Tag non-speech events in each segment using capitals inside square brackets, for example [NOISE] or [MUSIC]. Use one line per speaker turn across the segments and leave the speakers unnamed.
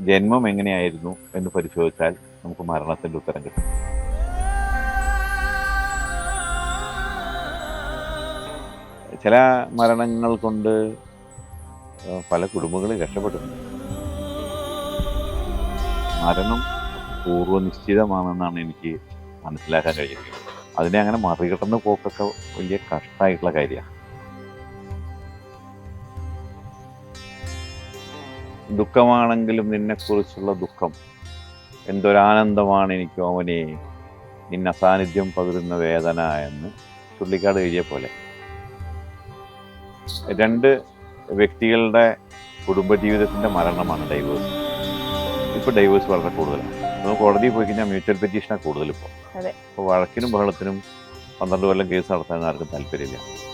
ജന്മം എങ്ങനെയായിരുന്നു എന്ന് പരിശോധിച്ചാൽ നമുക്ക് മരണത്തിന്റെ ഉത്തരം കിട്ടും. ചില മരണങ്ങൾ കൊണ്ട് പല കുടുംബങ്ങളും രക്ഷപ്പെട്ടിട്ടുണ്ട് മരണം പൂർവനിശ്ചിതമാണെന്നാണ് എനിക്ക് മനസ്സിലാക്കാൻ കഴിയുന്നത്. അതിനെ അങ്ങനെ മറികടന്ന് പോക്കൊക്കെ വലിയ കഷ്ടമായിട്ടുള്ള കാര്യമാണ്. ദുഃഖമാണെങ്കിലും നിന്നെക്കുറിച്ചുള്ള ദുഃഖം. എന്തൊരാനന്ദമാണ് എനിക്ക് അവനെ നിന്ന സാന്നിധ്യം പകരുന്ന വേദന എന്ന് ചുള്ളിക്കാട് എഴുതിയ പോലെ. രണ്ട് വ്യക്തികളുടെ കുടുംബജീവിതത്തിന്റെ മരണമാണ് ഡൈവേഴ്സ് ഇപ്പോൾ ഡൈവേഴ്സ് വളരെ കൂടുതലാണ്. നമ്മൾ കോടതിയിൽ പോയി കഴിഞ്ഞാൽ മ്യൂച്വൽ പെറ്റീഷനാണ് കൂടുതൽ ഇപ്പോൾ
അതെ.
ഇപ്പോൾ വഴക്കിനും ബഹളത്തിനും പന്ത്രണ്ട് കൊല്ലം കേസ് നടത്താൻ ആർക്കും താല്പര്യമില്ല.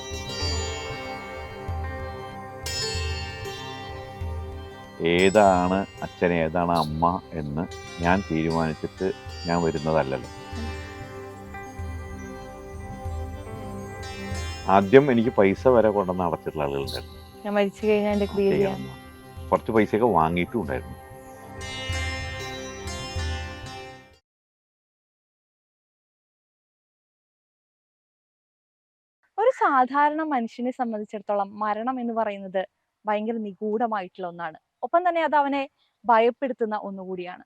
ഏതാണ് അച്ഛൻ ഏതാണ് അമ്മ എന്ന് ഞാൻ തീരുമാനിച്ചിട്ട് ഞാൻ വരുന്നതല്ലല്ലോ. ആദ്യം എനിക്ക് പൈസ വരെ കൊണ്ടുവന്ന് അടച്ചിട്ടുള്ള ആളുകളുണ്ടായിരുന്നു
ഞാൻ മരിച്ചു കഴിഞ്ഞാൽ ക്രിയ
കുറച്ച് പൈസയൊക്കെ വാങ്ങിയിട്ടും ഉണ്ടായിരുന്നു.
ഒരു സാധാരണ മനുഷ്യനെ സംബന്ധിച്ചിടത്തോളം മരണം എന്ന് പറയുന്നത് ഭയങ്കര നിഗൂഢമായിട്ടുള്ള ഒന്നാണ്. ഒപ്പം തന്നെ അത് അവനെ ഭയപ്പെടുത്തുന്ന ഒന്നുകൂടിയാണ്.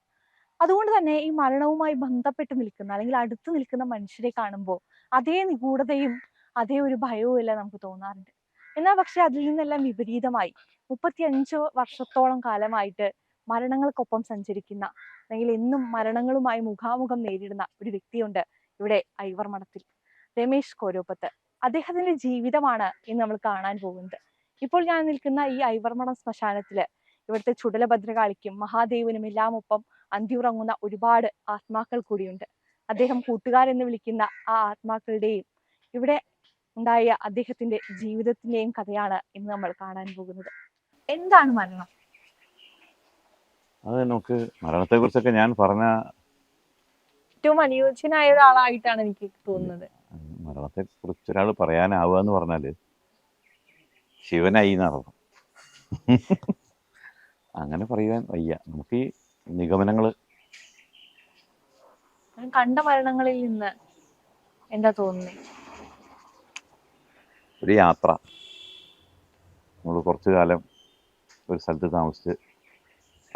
അതുകൊണ്ട് തന്നെ ഈ മരണവുമായി ബന്ധപ്പെട്ട് നിൽക്കുന്ന അല്ലെങ്കിൽ അടുത്ത് നിൽക്കുന്ന മനുഷ്യരെ കാണുമ്പോൾ അതേ നിഗൂഢതയും അതേ ഒരു ഭയവും എല്ലാം നമുക്ക് തോന്നാറുണ്ട്. എന്നാൽ പക്ഷെ അതിൽ നിന്നെല്ലാം വിപരീതമായി മുപ്പത്തിയഞ്ച് വർഷത്തോളം കാലമായിട്ട് മരണങ്ങൾക്കൊപ്പം സഞ്ചരിക്കുന്ന അല്ലെങ്കിൽ എന്നും മരണങ്ങളുമായി മുഖാമുഖം നേരിടുന്ന ഒരു വ്യക്തിയുണ്ട് ഇവിടെ ഐവർ മഠത്തിൽ രമേശ് കോരോപ്പത്ത്. അദ്ദേഹത്തിന്റെ ജീവിതമാണ് ഇന്ന് നമ്മൾ കാണാൻ പോകുന്നത്. ഇപ്പോൾ ഞാൻ നിൽക്കുന്ന ഈ ഐവർമണം ശ്മശാനത്തിൽ ഇവിടുത്തെ ചുടലഭദ്രകാളിക്കും മഹാദേവനും എല്ലാം ഒപ്പം അന്തിയുറങ്ങുന്ന ഒരുപാട് ആത്മാക്കൾ കൂടിയുണ്ട്. അദ്ദേഹം കൂട്ടുകാരെന്ന് വിളിക്കുന്ന ആ ആത്മാക്കളുടെയും ഇവിടെ ഉണ്ടായ അദ്ദേഹത്തിന്റെ ജീവിതത്തിന്റെയും കഥയാണ് ഇന്ന് നമ്മൾ കാണാൻ പോകുന്നത്. എന്താണ് മരണം?
അത് നമുക്ക് മരണത്തെ കുറിച്ചൊക്കെ ഞാൻ പറഞ്ഞ
ഏറ്റവും അനുയോജ്യനായ ഒരാളായിട്ടാണ് എനിക്ക് തോന്നുന്നത്.
മരണത്തെ കുറിച്ച് ഒരാൾ പറയാനാവുക എന്ന് പറഞ്ഞാൽ ശിവനായി എന്നർത്ഥം അങ്ങനെ പറയുവാൻ വയ്യ. നമുക്ക് ഈ നിഗമനങ്ങൾ
കണ്ട മരണങ്ങളിൽ നിന്ന് എന്താ തോന്നുന്നത്
ഒരു യാത്ര. നമ്മൾ കുറച്ചു കാലം ഒരു സ്ഥലത്ത് താമസിച്ച്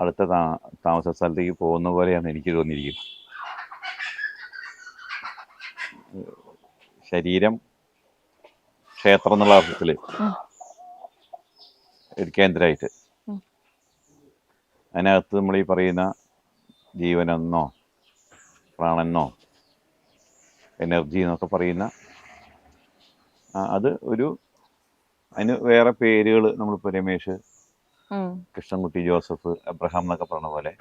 അടുത്ത താ താമസ സ്ഥലത്തേക്ക് പോകുന്ന പോലെയാണ് എനിക്ക് തോന്നിയിരിക്കുന്നത്. ശരീരം ക്ഷേത്രം എന്നുള്ള അർത്ഥത്തിൽ. ഒരു കേന്ദ്രമായിട്ട്. അതിനകത്ത് നമ്മൾ ഈ പറയുന്ന ജീവനെന്നോ പ്രാണെന്നോ എനർജി എന്നൊക്കെ പറയുന്ന അത് ഒരു അതിന് വേറെ പേരുകൾ നമ്മളിപ്പോൾ രമേശ്. കൃഷ്ണൻകുട്ടി ജോസഫ് അബ്രഹാം എന്നൊക്കെ പറഞ്ഞ പോലെ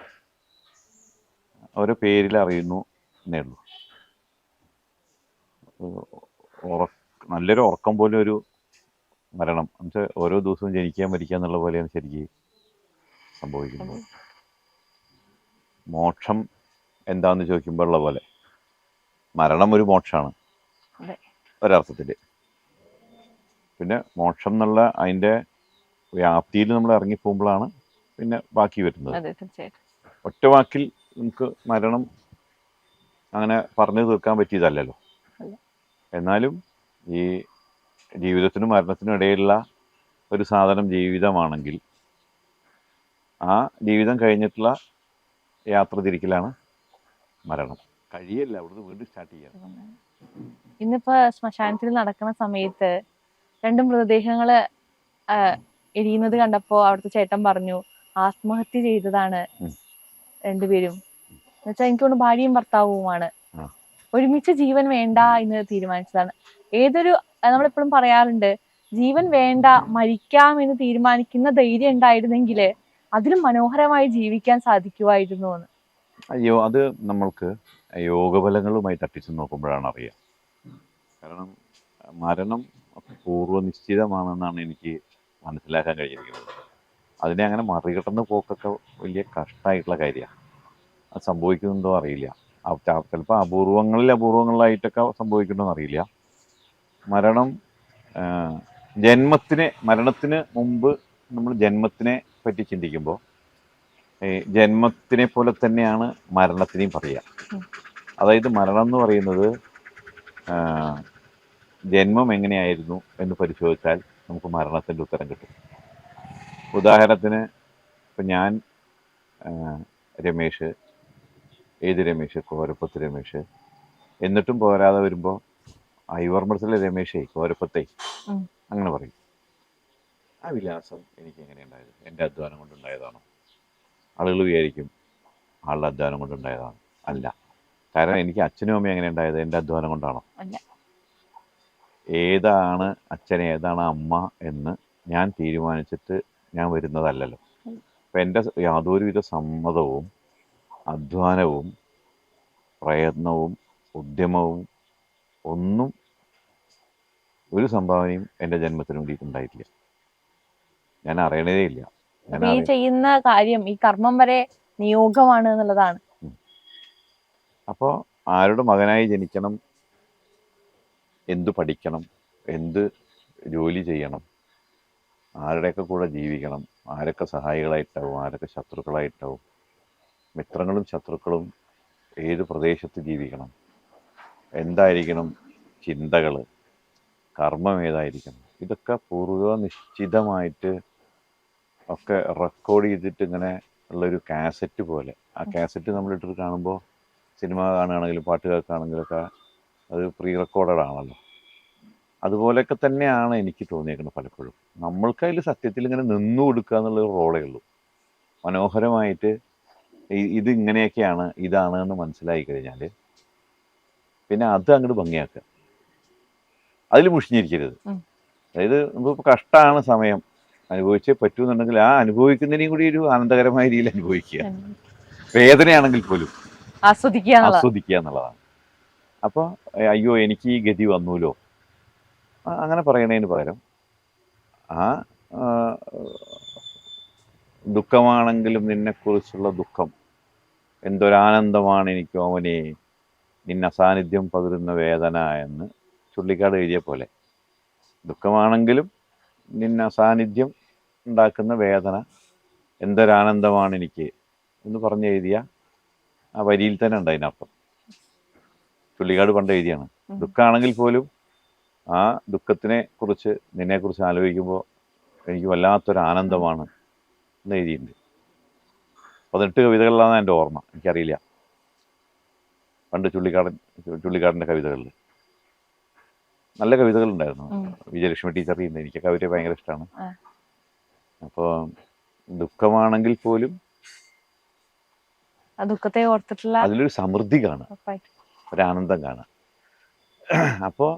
ഓരോ പേരിൽ അറിയുന്നു എന്നേ ഉള്ളൂ നല്ലൊരു ഉറക്കം പോലെ ഒരു മരണം എന്നുവെച്ചാൽ ഓരോ ദിവസവും ജനിക്കാൻ മരിക്കുക എന്നുള്ള പോലെയാണ് ശരിക്ക് സംഭവിക്കുന്നത് മോക്ഷം എന്താന്ന് ചോദിക്കുമ്പോൾ ഉള്ള പോലെ. മരണം ഒരു മോക്ഷമാണ്. ഒരർത്ഥത്തിൽ പിന്നെ മോക്ഷം എന്നുള്ള അതിന്റെ വ്യാപ്തിയിൽ നമ്മൾ ഇറങ്ങിപ്പോകുമ്പോഴാണ് പിന്നെ ബാക്കി വരുന്നത്. ഒറ്റ വാക്കിൽ നമുക്ക് മരണം അങ്ങനെ പറഞ്ഞു തീർക്കാൻ പറ്റിയതല്ലല്ലോ.
അല്ല.
എന്നാലും ഈ ജീവിതത്തിനും മരണത്തിനും ഇടയിലുള്ള ഒരു സാധനം ജീവിതമാണെങ്കിൽ ആ ജീവിതം കഴിഞ്ഞിട്ടുള്ള യാത്ര തിരിക്കലാണ് മരണം. കഴിയല്ല അവിടുന്ന് വീണ്ടും സ്റ്റാർട്ട് ചെയ്യാം
ഇന്നിപ്പോ ശ്മശാനത്തിൽ നടക്കുന്ന സമയത്ത് രണ്ട് മൃതദേഹങ്ങൾ എരിയുന്നത് കണ്ടപ്പോ അവിടുത്തെ ചേട്ടൻ പറഞ്ഞു ആത്മഹത്യ ചെയ്തതാണ്. രണ്ടുപേരും. എന്നുവെച്ചാൽ എനിക്ക് തോന്നുന്നു ഭാര്യയും ഭർത്താവുമാണ്. ഒരുമിച്ച് ജീവൻ വേണ്ട എന്ന് തീരുമാനിച്ചതാണ്. ഏതൊരു നമ്മളെപ്പോഴും പറയാറുണ്ട് ജീവൻ വേണ്ട മരിക്കാം എന്ന് തീരുമാനിക്കുന്ന ധൈര്യം ഉണ്ടായിരുന്നെങ്കിൽ അതിലും മനോഹരമായി ജീവിക്കാൻ സാധിക്കുമായിരുന്നു എന്ന്
അയ്യോ അത് നമ്മൾക്ക് യോഗബലങ്ങളുമായി തട്ടിച്ചു നോക്കുമ്പോഴാണ് അറിയുക കാരണം മരണം പൂർവനിശ്ചിതമാണെന്നാണ് എനിക്ക് മനസ്സിലാക്കാൻ കഴിഞ്ഞിരിക്കുന്നത്. അതിനെ അങ്ങനെ മറികടന്ന് പോക്കൊക്കെ വലിയ കഷ്ടമായിട്ടുള്ള കാര്യമാണ്. അത് സംഭവിക്കുന്നുണ്ടോ അറിയില്ല. ചിലപ്പോൾ അപൂർവങ്ങളിൽ അപൂർവങ്ങളിലായിട്ടൊക്കെ സംഭവിക്കുന്നുണ്ടോ അറിയില്ല. മരണം ജന്മത്തിനെ മരണത്തിന് മുമ്പ് നമ്മൾ ജന്മത്തിനെ പറ്റി ചിന്തിക്കുമ്പോൾ ജന്മത്തിനെ പോലെ തന്നെയാണ് മരണത്തിനെയും പറയുക. അതായത് മരണം എന്ന് പറയുന്നത് ജന്മം എങ്ങനെയായിരുന്നു എന്ന് പരിശോധിച്ചാൽ നമുക്ക് മരണത്തിന്റെ ഉത്തരം കിട്ടും. ഉദാഹരണത്തിന് ഇപ്പം ഞാൻ രമേശ് ഏത് രമേശ് കോരപ്പത്ത് രമേശ് എന്നിട്ടും പോരാതെ വരുമ്പോൾ ഐവർമർസിലെ രമേശേ കോരപ്പത്തേ അങ്ങനെ പറയും. ആ വിലാസം എനിക്ക് എങ്ങനെ ഉണ്ടായത്? എന്റെ അധ്വാനം കൊണ്ടുണ്ടായതാണോ ആളുകൾ വിചാരിക്കും ആളുടെ അധ്വാനം കൊണ്ടുണ്ടായതാണ് അല്ല. കാരണം എനിക്ക് അച്ഛനും അമ്മയും എങ്ങനെ ഉണ്ടായത്? എന്റെ അധ്വാനം കൊണ്ടാണോ. ഏതാണ് അച്ഛൻ ഏതാണ് അമ്മ എന്ന് ഞാൻ തീരുമാനിച്ചിട്ട് ഞാൻ വരുന്നതല്ലല്ലോ. അപ്പം എന്റെ യാതൊരുവിധ സമ്മതവും അധ്വാനവും പ്രയത്നവും ഉദ്യമവും ഒന്നും ഒരു സംഭാവനയും എന്റെ ജന്മത്തിന് വേണ്ടിയിട്ട് ഉണ്ടായിട്ടില്ല ഞാൻ അറിയണതേ ഇല്ല അറിയ
ചെയ്യുന്ന കാര്യം ഈ കർമ്മം വരെ നിയോഗമാണ് എന്നുള്ളതാണ്.
അപ്പോൾ ആരുടെ മകനായി ജനിക്കണം? എന്ത് പഠിക്കണം? എന്ത് ജോലി ചെയ്യണം? ആരുടെയൊക്കെ കൂടെ ജീവിക്കണം? ആരൊക്കെ സഹായികളായിട്ടാവും? ആരൊക്കെ ശത്രുക്കളായിട്ടാവും? മിത്രങ്ങളും ശത്രുക്കളും ഏത് പ്രദേശത്ത് ജീവിക്കണം? എന്തായിരിക്കണം ചിന്തകൾ കർമ്മം ഏതായിരിക്കണം? ഇതൊക്കെ പൂർവ നിശ്ചിതമായിട്ട് ഒക്കെ റെക്കോർഡ് ചെയ്തിട്ട് ഇങ്ങനെ ഉള്ളൊരു കാസറ്റ് പോലെ. ആ കാസറ്റ് നമ്മളിട്ടിട്ട് കാണുമ്പോൾ സിനിമ കാണുകയാണെങ്കിലും പാട്ട് കേൾക്കുകയാണെങ്കിലൊക്കെ അത് പ്രീ റെക്കോർഡഡ് ആണല്ലോ. അതുപോലെയൊക്കെ തന്നെയാണ് എനിക്ക് തോന്നിയേക്കുന്നത് പലപ്പോഴും. നമ്മൾക്ക് അതിൽ സത്യത്തിൽ ഇങ്ങനെ നിന്നു കൊടുക്കുക എന്നുള്ള ഒരു റോളേ ഉള്ളൂ. മനോഹരമായിട്ട് ഇത് ഇങ്ങനെയൊക്കെയാണ് ഇതാണ് എന്ന് മനസ്സിലായി കഴിഞ്ഞാൽ പിന്നെ അത് അങ്ങോട്ട് ഭംഗിയാക്കുക. അതിൽ മുഷിഞ്ഞിരിക്കരുത്. അതായത് നമുക്കിപ്പോൾ കഷ്ടമാണ് സമയം. അനുഭവിച്ചേ പറ്റൂന്നുണ്ടെങ്കിൽ ആ അനുഭവിക്കുന്നതിനെയും കൂടി ഒരു ആനന്ദകരമായ രീതിയിൽ അനുഭവിക്കുക. വേദനയാണെങ്കിൽ പോലും
ആസ്വദിക്കുക
ആസ്വദിക്കുക എന്നുള്ളതാണ്. അപ്പോൾ അയ്യോ എനിക്ക് ഈ ഗതി വന്നൂലോ അങ്ങനെ പറയണതിന് പകരം ആ ആ, ദുഃഖമാണെങ്കിലും നിന്നെക്കുറിച്ചുള്ള ദുഃഖം. എന്തൊരാനന്ദമാണ് എനിക്ക് ഓമനെ നിന്ന സാന്നിധ്യം പകരുന്ന വേദന എന്ന് ചുള്ളിക്കാട് എഴുതിയ പോലെ. ദുഃഖമാണെങ്കിലും നിന്ന സാന്നിധ്യം ഉണ്ടാക്കുന്ന വേദന എന്തൊരാനന്ദമാണ് എനിക്ക് എന്ന് പറഞ്ഞ് എഴുതിയ ആ വരിയിൽ തന്നെ ഉണ്ട് അതിനർത്ഥം ചുള്ളിക്കാട് പണ്ട് എഴുതിയാണ്. ദുഃഖമാണെങ്കിൽ പോലും ആ ദുഃഖത്തിനെ കുറിച്ച് നിന്നെ കുറിച്ച് ആലോചിക്കുമ്പോൾ എനിക്ക് വല്ലാത്തൊരു ആനന്ദമാണ് എന്ന് എഴുതിയിട്ടുണ്ട്. പതിനെട്ട് കവിതകളിലാണ് എന്റെ ഓർമ്മ. എനിക്കറിയില്ല. പണ്ട് ചുള്ളിക്കാടൻ ചുള്ളിക്കാടിന്റെ കവിതകളിൽ. നല്ല കവിതകളുണ്ടായിരുന്നു. വിജയലക്ഷ്മി ടീച്ചർ ചെയ്യുന്നത് എനിക്ക് കവിത ഭയങ്കര ഇഷ്ടമാണ്. അപ്പോൾ ദുഃഖമാണെങ്കിൽ പോലും
ദുഃഖത്തെ ഓർത്തിട്ടുള്ള
അതിലൊരു സമൃദ്ധി കാണാം
ഒരു
ഒരാനന്ദം കാണാം അപ്പോൾ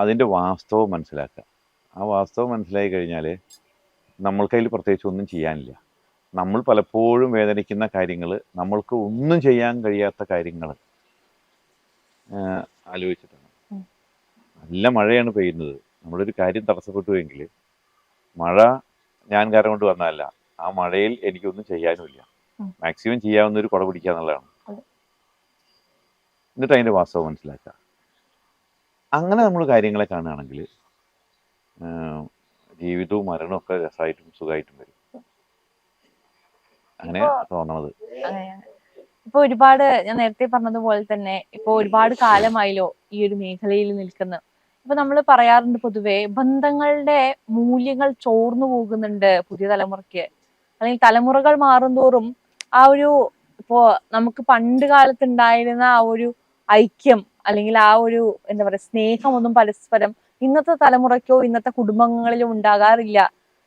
അതിന്റെ വാസ്തവം മനസ്സിലാക്കുക. ആ വാസ്തവം മനസ്സിലായി കഴിഞ്ഞാൽ നമ്മൾക്കതിൽ പ്രത്യേകിച്ച് ഒന്നും ചെയ്യാനില്ല. നമ്മൾ പലപ്പോഴും വേദനിക്കുന്ന കാര്യങ്ങൾ നമ്മൾക്ക് ഒന്നും ചെയ്യാൻ കഴിയാത്ത കാര്യങ്ങൾ ആലോചിച്ചിട്ടാണ് നല്ല മഴയാണ് പെയ്യുന്നത്. നമ്മളൊരു കാര്യം തടസ്സപ്പെട്ടുവെങ്കിൽ മഴ ഞാൻ കാരണം കൊണ്ട് വന്നതല്ല ആ മഴയിൽ എനിക്കൊന്നും ചെയ്യാനുമില്ല. മാക്സിമം ചെയ്യാവുന്ന ഒരു കുട പിടിക്കുക എന്നുള്ളതാണ്. എന്നിട്ട് അതിന്റെ വാസ്തവം മനസ്സിലാക്കുക. അങ്ങനെ നമ്മൾ കാര്യങ്ങളെ കാണുകയാണെങ്കിൽ ജീവിതവും മരണവും ഒക്കെ രസമായിട്ടും സുഖമായിട്ടും വരും. അങ്ങനെ തോന്നണത്.
ഇപ്പൊ ഒരുപാട് ഞാൻ നേരത്തെ പറഞ്ഞതുപോലെ തന്നെ ഇപ്പൊ ഒരുപാട് കാലമായല്ലോ ഈ ഒരു മേഖലയിൽ നിൽക്കുന്ന ഇപ്പൊ നമ്മൾ പറയാറുണ്ട് പൊതുവേ ബന്ധങ്ങളുടെ മൂല്യങ്ങൾ ചോർന്നു പോകുന്നുണ്ട് പുതിയ തലമുറയ്ക്ക്. അല്ലെങ്കിൽ തലമുറകൾ മാറുന്തോറും ആ ഒരു ഇപ്പോ നമുക്ക് പണ്ട് കാലത്ത് ഉണ്ടായിരുന്ന ആ ഒരു ഐക്യം അല്ലെങ്കിൽ ആ ഒരു എന്താ പറയാ സ്നേഹമൊന്നും പരസ്പരം ഇന്നത്തെ തലമുറയ്ക്കോ ഇന്നത്തെ കുടുംബങ്ങളിലോ ഉണ്ടാകാറില്ല.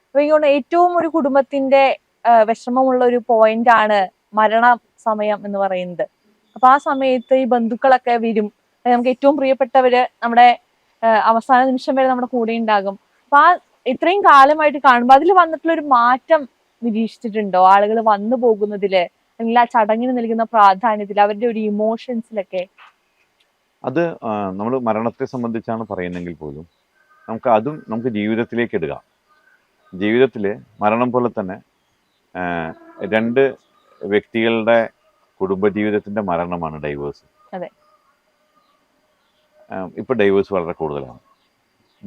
അപ്പൊ എനിക്ക് ഏറ്റവും ഒരു കുടുംബത്തിന്റെ വിഷമമുള്ള ഒരു പോയിന്റ് ആണ് മരണ സമയം എന്ന് പറയുന്നത്. അപ്പൊ ആ സമയത്ത് ഈ ബന്ധുക്കളൊക്കെ വരും. നമുക്ക് ഏറ്റവും പ്രിയപ്പെട്ടവര് നമ്മുടെ അവസാന നിമിഷം വരെ നമ്മുടെ കൂടെ ഉണ്ടാകും. അപ്പൊ ആ ഇത്രയും കാലമായിട്ട് കാണുമ്പോൾ അതിൽ വന്നിട്ടുള്ള ഒരു മാറ്റം നിരീക്ഷിച്ചിട്ടുണ്ടോ? ആളുകൾ വന്നു പോകുന്നതിൽ അല്ലെങ്കിൽ ആ ചടങ്ങിന് നൽകുന്ന പ്രാധാന്യത്തിൽ അവരുടെ ഒരു ഇമോഷൻസിലൊക്കെ?
അത് നമ്മൾ മരണത്തെ സംബന്ധിച്ചാണ് പറയുന്നെങ്കിൽ പോലും നമുക്ക് അതും നമുക്ക് ജീവിതത്തിലേക്ക് ഇടുക. ജീവിതത്തിൽ മരണം പോലെ തന്നെ രണ്ട് വ്യക്തികളുടെ കുടുംബജീവിതത്തിന്റെ മരണമാണ് ഡൈവേഴ്സ്.
അതെ.
ഇപ്പോൾ ഡൈവേഴ്സ് വളരെ കൂടുതലാണ്.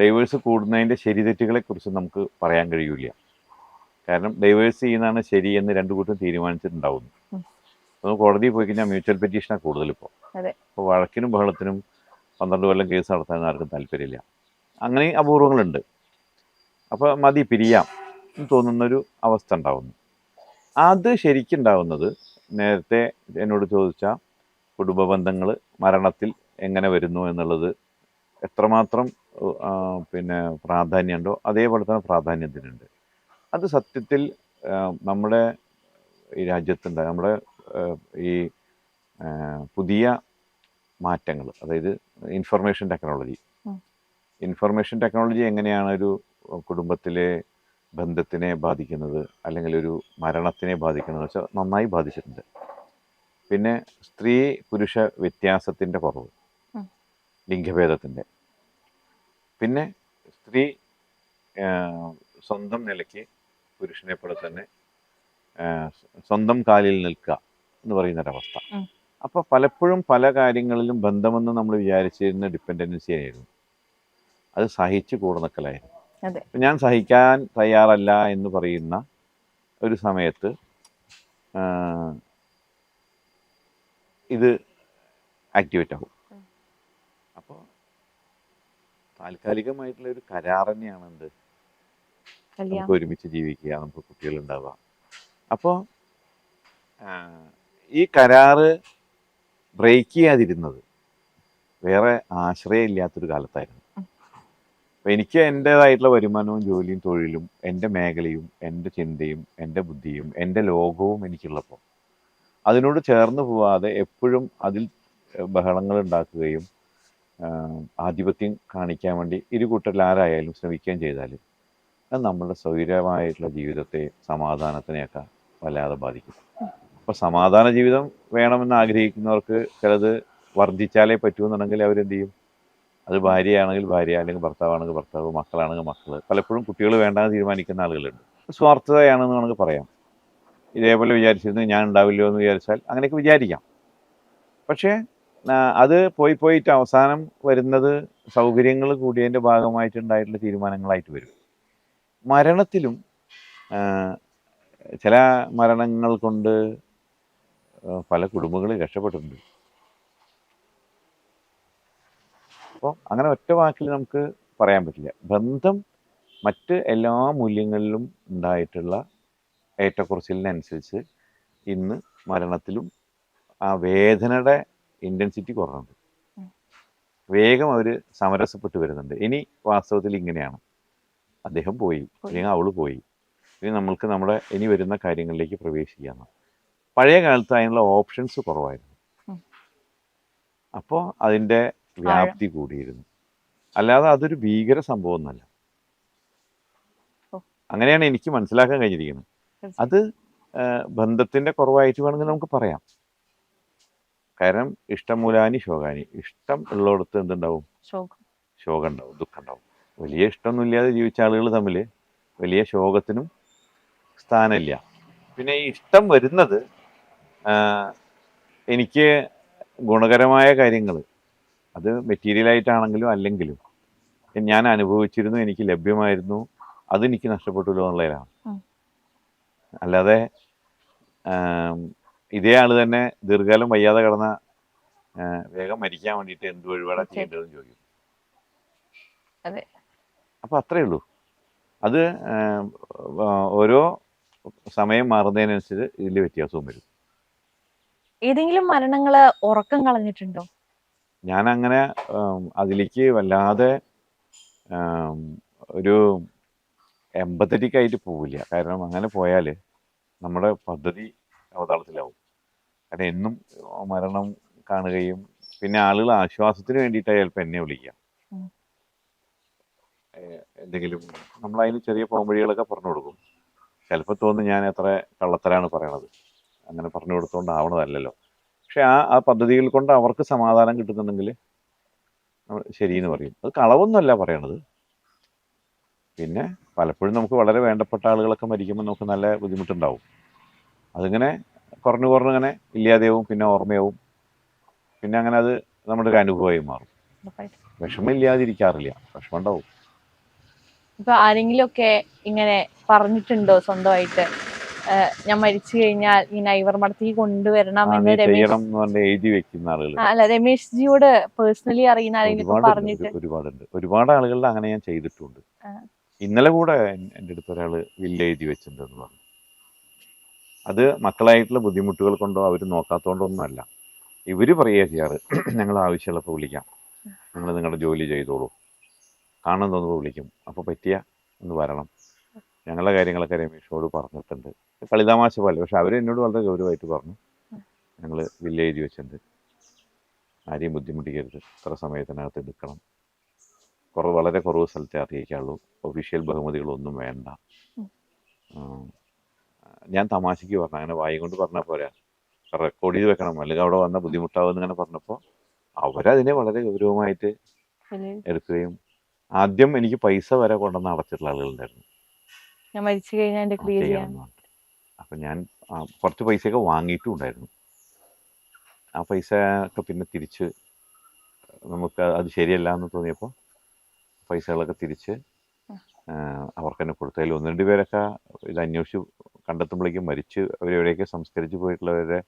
ഡൈവേഴ്സ് കൂടുന്നതിന്റെ ശരിതെറ്റുകളെ കുറിച്ച് നമുക്ക് പറയാൻ കഴിയില്ല കാരണം ഡൈവേഴ്സ് ചെയ്യുന്നതാണ് ശരി എന്ന് രണ്ടു കൂട്ടം തീരുമാനിച്ചിട്ടുണ്ടാവുന്നു. അപ്പോൾ കോടതിയിൽ പോയി കഴിഞ്ഞാൽ മ്യൂച്വൽ പെറ്റീഷനാണ്
അതെ.
അപ്പോൾ വഴക്കിനും ബഹളത്തിനും പന്ത്രണ്ട് കൊല്ലം കേസ് നടത്താൻ ആർക്കും താല്പര്യമില്ല. അങ്ങനെ അപൂർവങ്ങളുണ്ട്. അപ്പോൾ മതി പിരിയാം എന്ന് തോന്നുന്നൊരു അവസ്ഥ ഉണ്ടാവുന്നു. അത് ശരിക്കുണ്ടാവുന്നത് നേരത്തെ എന്നോട് ചോദിച്ച കുടുംബ ബന്ധങ്ങൾ മരണത്തിൽ എങ്ങനെ വരുന്നു എന്നുള്ളത് എത്രമാത്രം പിന്നെ പ്രാധാന്യമുണ്ടോ അതേപോലെ തന്നെ പ്രാധാന്യത്തിനുണ്ട്. അത് സത്യത്തിൽ നമ്മുടെ ഈ രാജ്യത്തുണ്ട് നമ്മുടെ ഈ പുതിയ മാറ്റങ്ങൾ അതായത് ഇൻഫർമേഷൻ ടെക്നോളജി ഇൻഫർമേഷൻ ടെക്നോളജി എങ്ങനെയാണ് ഒരു കുടുംബത്തിലെ ബന്ധത്തിനെ ബാധിക്കുന്നത് അല്ലെങ്കിൽ ഒരു മരണത്തിനെ ബാധിക്കുന്നത് വെച്ചാൽ നന്നായി ബാധിച്ചിട്ടുണ്ട്. പിന്നെ സ്ത്രീ പുരുഷ വ്യത്യാസത്തിന്റെ കുറവ്. ലിംഗഭേദത്തിന്റെ പിന്നെ സ്ത്രീ സ്വന്തം നിലയ്ക്ക് പുരുഷനെ പോലെ തന്നെ സ്വന്തം കാലിൽ നിൽക്കുക എന്ന് പറയുന്നൊരവസ്ഥ. അപ്പോൾ പലപ്പോഴും പല കാര്യങ്ങളിലും ബന്ധമെന്ന് നമ്മൾ വിചാരിച്ചിരുന്ന ഡിപ്പെൻഡൻസി ആയിരുന്നു. അത് സഹിച്ചു കൂടുന്നക്കലായിരുന്നു. ഞാൻ സഹിക്കാൻ തയ്യാറല്ല എന്ന് പറയുന്ന ഒരു സമയത്ത് ഇത് ആക്ടിവേറ്റ് ആകും
ഉം.
അപ്പോൾ താൽക്കാലികമായിട്ടുള്ള ഒരു കരാർ തന്നെയാണ് എന്ത് നമുക്ക് ഒരുമിച്ച് ജീവിക്കുക നമുക്ക് കുട്ടികൾ ഉണ്ടാവുക അപ്പോ ഈ കരാറ് ബ്രേക്ക് ചെയ്യാതിരുന്നത് വേറെ ആശ്രയം ഇല്ലാത്തൊരു
കാലത്തായിരുന്നു
അപ്പൊ എനിക്ക് എന്റേതായിട്ടുള്ള വരുമാനവും ജോലിയും തൊഴിലും എന്റെ മേഖലയും എന്റെ ചിന്തയും എന്റെ ബുദ്ധിയും എന്റെ ലോകവും എനിക്കുള്ളപ്പോൾ അതിനോട് ചേർന്ന് പോവാതെ എപ്പോഴും അതിൽ ബഹളങ്ങൾ ഉണ്ടാക്കുകയും ആധിപത്യം കാണിക്കാൻ വേണ്ടി ഇരു കൂട്ടരിൽ ആരായാലും ശ്രമിക്കുകയും ചെയ്താൽ അത് നമ്മുടെ സൗകര്യമായിട്ടുള്ള ജീവിതത്തെ സമാധാനത്തിനെയൊക്കെ വല്ലാതെ ബാധിക്കും. അപ്പോൾ സമാധാന ജീവിതം വേണമെന്ന് ആഗ്രഹിക്കുന്നവർക്ക് ചിലത് വർദ്ധിച്ചാലേ പറ്റുമെന്നുണ്ടെങ്കിൽ അവരെന്ത് ചെയ്യും? അത് ഭാര്യയാണെങ്കിൽ ഭാര്യ അല്ലെങ്കിൽ ഭർത്താവാണെങ്കിൽ ഭർത്താവ് മക്കളാണെങ്കിൽ മക്കൾ പലപ്പോഴും കുട്ടികൾ വേണ്ടാന്ന് തീരുമാനിക്കുന്ന ആളുകളുണ്ട്. സ്വാർത്ഥതയാണെന്ന് നമുക്ക് പറയാം. ഇതേപോലെ വിചാരിച്ചിരുന്നു ഞാൻ ഉണ്ടാവില്ലോ എന്ന് വിചാരിച്ചാൽ അങ്ങനെയൊക്കെ വിചാരിക്കാം. പക്ഷേ അത് പോയി പോയിട്ട് അവസാനം വരുന്നത് സൗകര്യങ്ങൾ കൂടിയതിന്റെ ഭാഗമായിട്ടുണ്ടായിട്ടുള്ള തീരുമാനങ്ങളായിട്ട് വരും. മരണത്തിലും ചില മരണങ്ങൾ കൊണ്ട് പല കുടുംബങ്ങൾ രക്ഷപ്പെട്ടിട്ടുണ്ട്. അപ്പോൾ അങ്ങനെ ഒറ്റ വാക്കിൽ നമുക്ക് പറയാൻ പറ്റില്ല. ബന്ധം മറ്റ് എല്ലാ മൂല്യങ്ങളിലും ഉണ്ടായിട്ടുള്ള ഏറ്റക്കുറച്ചിലിനനുസരിച്ച് ഇന്ന് മരണത്തിലും ആ വേദനയുടെ ഇന്റൻസിറ്റി
കുറവുണ്ട്.
വേഗം അവർ സമരസപ്പെട്ട് വരുന്നുണ്ട്. ഇനി വാസ്തവത്തിൽ ഇങ്ങനെയാണ്. അദ്ദേഹം പോയി. അല്ലെങ്കിൽ അവൾ പോയി. ഇനി നമ്മൾക്ക് നമ്മുടെ ഇനി വരുന്ന കാര്യങ്ങളിലേക്ക് പ്രവേശിക്കാമെന്ന് പഴയ കാലത്ത് അതിനുള്ള ഓപ്ഷൻസ് കുറവായിരുന്നു. അപ്പോൾ അതിന്റെ വ്യാപ്തി കൂടിയിരുന്നു. അല്ലാതെ അതൊരു ഭീകര സംഭവം ഒന്നല്ല അങ്ങനെയാണ് എനിക്ക് മനസ്സിലാക്കാൻ കഴിഞ്ഞിരിക്കുന്നത്. അത് ബന്ധത്തിന്റെ കുറവായിട്ട് വേണമെങ്കിൽ നമുക്ക് പറയാം. കാരണം ഇഷ്ടം മൂലാനി ശോകാനി. ഇഷ്ടം ഉള്ളിടത്ത് എന്തുണ്ടാവും?
ശോകം.
ഉണ്ടാവും ദുഃഖം ഉണ്ടാവും വലിയ ഇഷ്ടമൊന്നും ഇല്ലാതെ ജീവിച്ച ആളുകൾ തമ്മിൽ വലിയ ശോകത്തിനും സ്ഥാനമില്ല. പിന്നെ ഈ ഇഷ്ടം വരുന്നത് എനിക്ക് ഗുണകരമായ കാര്യങ്ങൾ. അത് മെറ്റീരിയലായിട്ടാണെങ്കിലും അല്ലെങ്കിലും ഞാൻ അനുഭവിച്ചിരുന്നു എനിക്ക് ലഭ്യമായിരുന്നു അതെനിക്ക് നഷ്ടപ്പെട്ടുല്ലോ എന്നുള്ളതിലാണ്. അല്ലാതെ ഇതേ ആൾ തന്നെ ദീർഘകാലം വയ്യാതെ കിടന്ന വേഗം മരിക്കാൻ വേണ്ടിട്ട് എന്ത് വഴിപാടാ. ചെയ്യേണ്ടതെന്ന് ചോദിക്കും.
അതെ.
അപ്പൊ അത്രേ ഉള്ളൂ. അത് ഓരോ സമയം മാറുന്നതിനനുസരിച്ച് ഇതിൽ വ്യത്യാസവും വരും.
ഏതെങ്കിലും മരണങ്ങൾ ഉറക്കം കളഞ്ഞിട്ടുണ്ടോ?
ഞാൻ അങ്ങനെ അതിലേക്ക് വല്ലാതെ ഒരു എമ്പത്തറ്റിക്കായിട്ട് പോവില്ല. കാരണം അങ്ങനെ പോയാൽ നമ്മുടെ പദ്ധതി അവതാളത്തിലാവും. കാരണം എന്നും മരണം കാണുകയും പിന്നെ ആളുകൾ ആശ്വാസത്തിന് വേണ്ടിയിട്ടാണ് ചിലപ്പോൾ എന്നെ വിളിക്കുക. എന്തെങ്കിലും നമ്മൾ അതിന് ചെറിയ പോംവഴികളൊക്കെ പറഞ്ഞു കൊടുക്കും. ചിലപ്പോൾ തോന്നുന്നു ഞാൻ എത്ര കള്ളത്തരാണ് പറയണത്. അങ്ങനെ പറഞ്ഞു കൊടുത്തോണ്ടാവണതല്ലോ പക്ഷെ ആ ആ പദ്ധതികൾ കൊണ്ട് അവർക്ക് സമാധാനം കിട്ടുന്നുണ്ടെങ്കിൽ നമ്മൾ ശരിയെന്ന് പറയും. അത് കളവൊന്നുമല്ല പറയണത്. പിന്നെ പലപ്പോഴും നമുക്ക് വളരെ വേണ്ടപ്പെട്ട ആളുകളൊക്കെ മരിക്കുമ്പോൾ നമുക്ക് നല്ല ബുദ്ധിമുട്ടുണ്ടാവും. അതിങ്ങനെ കുറഞ്ഞു കുറഞ്ഞു ഇങ്ങനെ ഇല്ലാതെയാവും പിന്നെ ഓർമ്മയാവും. പിന്നെ അങ്ങനെ അത് നമ്മുടെ ഒരു അനുഭവമായി മാറും. വിഷമം ഇല്ലാതിരിക്കാറില്ല വിഷമം ഉണ്ടാവും.
ഇപ്പൊ ആരെങ്കിലും ഒക്കെ ഇങ്ങനെ പറഞ്ഞിട്ടുണ്ടോ സ്വന്തമായിട്ട്? ഞാൻ മരിച്ചു കഴിഞ്ഞാൽ ഈ നൈവർ മടത്തേക്ക് കൊണ്ടുവരണം എന്ന് രമേശ് അല്ല രമേശ് ജിയോട് പേഴ്സണലി അറിയുന്ന ആരെങ്കിലും
ഒരുപാടുണ്ട്
പറഞ്ഞിട്ട്?
ഒരുപാടുണ്ട്. ഒരുപാട് ആളുകളുടെ അങ്ങനെ ഞാൻ ചെയ്തിട്ടുണ്ട്. ഇന്നലെ കൂടെ എന്റെ എന്റെ അടുത്ത് ഒരാൾ വില്ല എഴുതി വെച്ചിട്ടുണ്ടെന്ന് പറഞ്ഞു. അത് മക്കളായിട്ടുള്ള ബുദ്ധിമുട്ടുകൾ കൊണ്ടോ അവർ നോക്കാത്തതുകൊണ്ടൊന്നും അല്ല ഇവർ പറയുക ചെയ്യാറ് [CLEARS THROAT] ഞങ്ങൾ ആവശ്യമുള്ളപ്പോൾ വിളിക്കാം. നിങ്ങൾ നിങ്ങളുടെ ജോലി ചെയ്തോളൂ. കാണാൻ തോന്നുമ്പോൾ വിളിക്കും. അപ്പോൾ പറ്റിയ ഒന്ന് വരണം. ഞങ്ങളുടെ കാര്യങ്ങളൊക്കെ രമേശോട് പറഞ്ഞിട്ടുണ്ട്. കളിതാമാശ പോലെ പക്ഷെ അവർ എന്നോട് വളരെ ഗൗരവമായിട്ട് പറഞ്ഞു. ഞങ്ങൾ വില്ലേജ് വെച്ചിട്ടുണ്ട്. ആരെയും ബുദ്ധിമുട്ടിക്കരുത്. ഇത്ര സമയത്തിനകത്ത് എടുക്കണം. കുറവ് വളരെ കുറവ് സ്ഥലത്തെ അറിയിക്കാവുള്ളൂ ഒഫീഷ്യൽ ബഹുമതികളൊന്നും വേണ്ട. ഞാൻ തമാശയ്ക്ക് പറഞ്ഞു. അങ്ങനെ വായി കൊണ്ട് പറഞ്ഞാൽ പോരാ. റെക്കോർഡ് ചെയ്ത് വെക്കണം. അല്ലെങ്കിൽ അവിടെ വന്ന ബുദ്ധിമുട്ടാവും ഇങ്ങനെ പറഞ്ഞപ്പോൾ അവരതിനെ വളരെ ഗൗരവമായിട്ട് എടുക്കുകയും ആദ്യം എനിക്ക് പൈസ വരെ കൊണ്ടുവന്ന് അടച്ചിട്ടുള്ള ആളുകളുണ്ടായിരുന്നു
ഞാൻ മരിച്ചു കഴിഞ്ഞാൽ
ക്ലിയർ അപ്പം ഞാൻ കുറച്ച് പൈസയൊക്കെ വാങ്ങിയിട്ടും ഉണ്ടായിരുന്നു. ആ പൈസ ഒക്കെ പിന്നെ തിരിച്ച് നമുക്ക് അത് ശരിയല്ല എന്ന് തോന്നിയപ്പോൾ പൈസകളൊക്കെ തിരിച്ച് അവർക്ക് തന്നെ കൊടുത്തതിൽ ഒന്ന് രണ്ട് പേരൊക്കെ ഇത് അന്വേഷിച്ച് കണ്ടെത്തുമ്പോഴേക്കും മരിച്ച് അവരെവിടെയൊക്കെ സംസ്കരിച്ചു പോയിട്ടുള്ളവരുടെ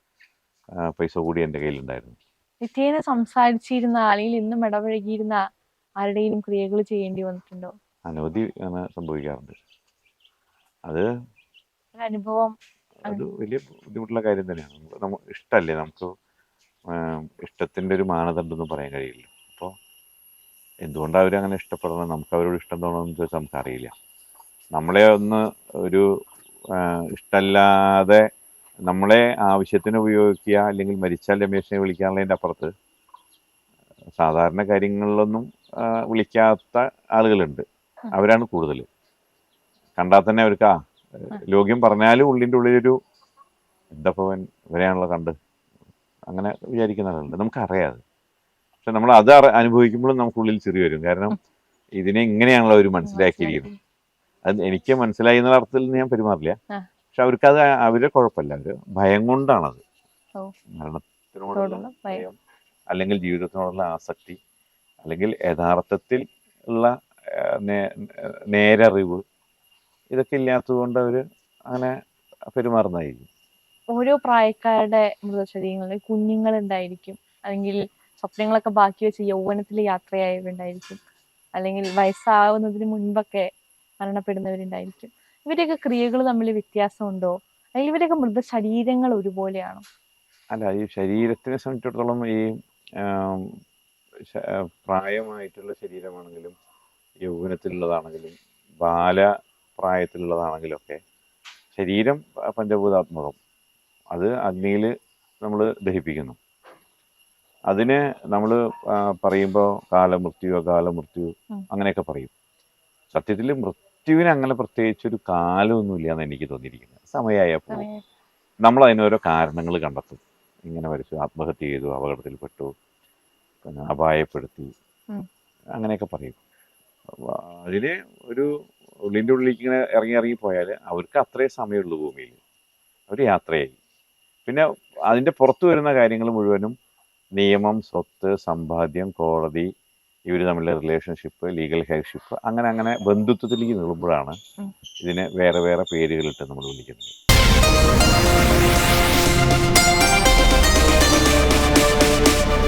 പൈസ കൂടി എന്റെ കയ്യിലുണ്ടായിരുന്നു.
നിത്യേന സംസാരിച്ചിരുന്ന ആളിൽ ഇന്നും ഇടപഴകിയിരുന്ന ആരുടെയും ക്രിയകൾ ചെയ്യേണ്ടി വന്നിട്ടുണ്ടോ?
അനവധി അങ്ങനെ സംഭവിക്കാറുണ്ട്. അത്
അനുഭവം
അത് വലിയ ബുദ്ധിമുട്ടുള്ള കാര്യം തന്നെയാണ്. നമുക്ക് നമ്മ ഇഷ്ടമല്ലേ? നമുക്ക് ഇഷ്ടത്തിന്റെ ഒരു മാനദണ്ഡം എന്ന് പറയാൻ കഴിയില്ല. അപ്പോൾ എന്തുകൊണ്ടാണ് അവരങ്ങനെ ഇഷ്ടപ്പെടണം നമുക്ക് അവരോട് ഇഷ്ടം തോന്നണമെന്ന് ചോദിച്ചാൽ നമുക്കറിയില്ല. നമ്മളെ ഒന്ന് ഒരു ഇഷ്ടമല്ലാതെ നമ്മളെ ആവശ്യത്തിന് ഉപയോഗിക്കുക അല്ലെങ്കിൽ മരിച്ചാൽ രമേശിനെ വിളിക്കാനുള്ളതിന്റെ അപ്പുറത്ത് സാധാരണ കാര്യങ്ങളിലൊന്നും വിളിക്കാത്ത ആളുകളുണ്ട്. അവരാണ് കൂടുതൽ. കണ്ടാൽ തന്നെ അവർക്ക് ആ ലോക്യം പറഞ്ഞാലും ഉള്ളിന്റെ ഉള്ളിലൊരു എന്താ ഭവൻ ഇവരെയാണല്ലോ കണ്ട് അങ്ങനെ വിചാരിക്കുന്ന ആളുണ്ട് നമുക്കറിയാം പക്ഷെ നമ്മൾ അത് അനുഭവിക്കുമ്പോഴും നമുക്കുള്ളിൽ ചെറിയ വരും. കാരണം ഇതിനെ ഇങ്ങനെയാണല്ലോ അവർ മനസ്സിലാക്കിയിരിക്കുന്നത്. അത് എനിക്ക് മനസ്സിലായി എന്നുള്ള അർത്ഥത്തിൽ ഞാൻ പെരുമാറില്ല. പക്ഷെ അവർക്ക് അത് അവരെ കുഴപ്പമില്ല. അവർ ഭയം കൊണ്ടാണത്. മരണത്തിനോടുള്ള
ഭയം.
അല്ലെങ്കിൽ ജീവിതത്തിനോടുള്ള ആസക്തി അല്ലെങ്കിൽ യഥാർത്ഥത്തിൽ ഉള്ള നേരറിവ് ഇതൊക്കെ ഇല്ലാത്തതുകൊണ്ട് അവർ അങ്ങനെ പെരുമാറുന്നതായിരിക്കും.
ഓരോ പ്രായക്കാരുടെ മൃതശരീരങ്ങളിൽ കുഞ്ഞുങ്ങൾ ഉണ്ടായിരിക്കും. അല്ലെങ്കിൽ സ്വപ്നങ്ങളൊക്കെ ബാക്കി വെച്ച് യൗവനത്തിൽ യാത്രയായവരുണ്ടായിരിക്കും. അല്ലെങ്കിൽ വയസ്സാവുന്നതിന് മുൻപൊക്കെ മരണപ്പെടുന്നവരുണ്ടായിരിക്കും. ഇവരെയൊക്കെ ക്രിയകൾ തമ്മിൽ വ്യത്യാസമുണ്ടോ? അല്ലെങ്കിൽ ഇവരൊക്കെ മൃതശരീരങ്ങൾ ഒരുപോലെയാണോ?
അല്ല ഈ ശരീരത്തിനെ സംബന്ധിച്ചിടത്തോളം ഈ പ്രായമായിട്ടുള്ള ശരീരമാണെങ്കിലും യൗവനത്തിലുള്ളതാണെങ്കിലും ബാല പ്രായത്തിലുള്ളതാണെങ്കിലും ഒക്കെ ശരീരം പഞ്ചഭൂതാത്മകം. അത് അഗ്നിയിൽ നമ്മൾ ദഹിപ്പിക്കുന്നു. അതിന് നമ്മൾ പറയുമ്പോൾ കാലമൃത്യു അകാലമൃത്യു. അങ്ങനെയൊക്കെ പറയും. സത്യത്തിൽ മൃത്യുവിന് അങ്ങനെ പ്രത്യേകിച്ച് ഒരു കാലമൊന്നുമില്ല എന്ന് എനിക്ക് തോന്നിയിരിക്കുന്നത്. സമയമായപ്പോൾ നമ്മൾ അതിനോരോ കാരണങ്ങൾ കണ്ടെത്തും. ഇങ്ങനെ വരച്ചു ആത്മഹത്യ ചെയ്തു അപകടത്തിൽപ്പെട്ടു പിന്നെ അപായപ്പെടുത്തി. അങ്ങനെയൊക്കെ പറയും. അതിന് ഒരു ഉള്ളിന്റെ ഉള്ളിലേക്ക് ഇങ്ങനെ ഇറങ്ങി ഇറങ്ങി പോയാൽ അവർക്ക് അത്രേ സമയമുള്ളൂ ഭൂമിയിൽ അവർ യാത്രയായി. പിന്നെ അതിന്റെ പുറത്തു വരുന്ന കാര്യങ്ങൾ മുഴുവനും നിയമം സ്വത്ത് സമ്പാദ്യം കോടതി ഇവർ തമ്മിലുള്ള റിലേഷൻഷിപ്പ് ലീഗൽ ഹെയർഷിപ്പ് അങ്ങനെ അങ്ങനെ ബന്ധുത്വത്തിലേക്ക് നീളുമ്പോഴാണ്
ഇതിനെ
ഇതിന് വേറെ വേറെ പേരുകളിട്ട് നമ്മൾ വിളിക്കുന്നത്.